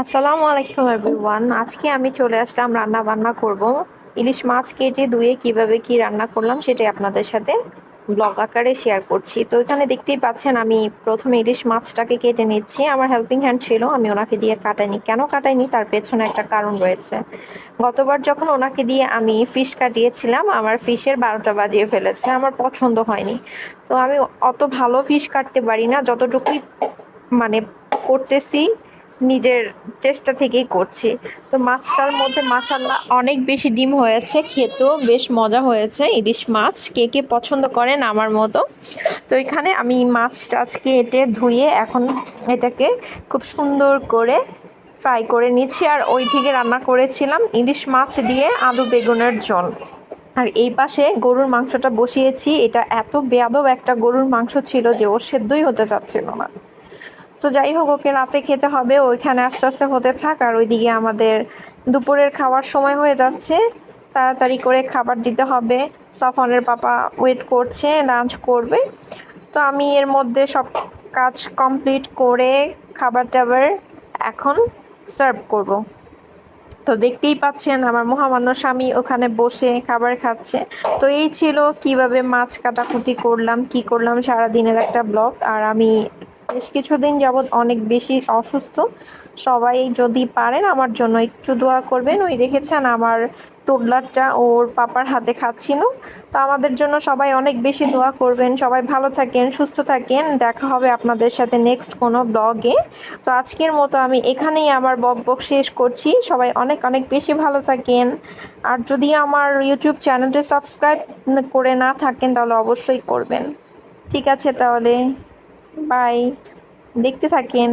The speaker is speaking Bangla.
আসসালামু আলাইকুম এভরিওয়ান আজকে আমি চলে আসলাম রান্না বান্না করব। ইলিশ মাছ কেটে ধুয়ে কীভাবে কি রান্না করলাম সেটাই আপনাদের সাথে ব্লগ আকারে শেয়ার করছি। তো এখানে দেখতেই পাচ্ছেন আমি প্রথমে ইলিশ মাছটাকে কেটে নিচ্ছি। আমার হেল্পিং হ্যান্ড ছিল, আমি ওনাকে দিয়ে কাটাইনি। কেন কাটাইনি? তার পেছনে একটা কারণ রয়েছে। গতবার যখন ওনাকে দিয়ে আমি ফিশ কাটিয়েছিলাম, আমার ফিশের বারোটা বাজিয়ে ফেলেছে। আমার পছন্দ হয়নি। তো আমি অত ভালো ফিশ কাটতে পারি না। যতটুকুই মানে করতেছি নিজের চেষ্টা থেকেই করছি। তো মাছটার মধ্যে মাসাল্লাহ অনেক বেশি ডিম হয়েছে, খেতেও বেশ মজা হয়েছে। ইলিশ মাছ কে কে পছন্দ করেন আমার মতো। তো এখানে আমি মাছটা আজকে এটে ধুয়ে এখন এটাকে খুব সুন্দর করে ফ্রাই করে নিচ্ছি। আর ওই থেকে রান্না করেছিলাম ইলিশ মাছ দিয়ে আলু বেগুনের জল আর এই পাশে গরুর মাংসটা বসিয়েছি। এটা এত বেয়াদব একটা গরুর মাংস ছিল যে ও সেদ্ধই হতে চাচ্ছিল না। তো যাই হোক, ওকে রাতে খেতে হবে, ওইখানে আস্তে আস্তে হতে থাক, আর ওইদিকে আমাদের দুপুরের খাওয়ার সময় হয়ে যাচ্ছে। তাড়াতাড়ি করে খাবার দিতে হবে। সফনের পাপা ওয়েট করছে লাঞ্চ করবে। তো আমি এর মধ্যে সব কাজ কমপ্লিট করে খাবার টাবার এখন সার্ভ করব। তো দেখতেই পাচ্ছেন, আমার মহামান্য স্বামী ওখানে বসে খাবার খাচ্ছে। তো এই ছিল কীভাবে মাছ কাটাকুটি করলাম, কি করলাম সারা দিনের একটা ব্লগ আর আমি বেশ কিছুদিন যাবৎ অনেক বেশি অসুস্থ। সবাই যদি পারেন আমার জন্য একটু দোয়া করবেন। ওই দেখেছেন আমার টোডলারটা ওর পাপার হাতে খাচ্ছিল। তো আমাদের জন্য সবাই অনেক বেশি দোয়া করবেন। সবাই ভালো থাকেন, সুস্থ থাকেন। দেখা হবে আপনাদের সাথে নেক্সট কোনো ব্লগে তো আজকের মতো আমি এখানেই আমার বক বক শেষ করছি। সবাই অনেক অনেক বেশি ভালো থাকেন। আর যদি আমার ইউটিউব চ্যানেলটি সাবস্ক্রাইব করে না থাকেন, তাহলে অবশ্যই করবেন। ঠিক আছে তাহলে। বাই দেখতে থাকেন।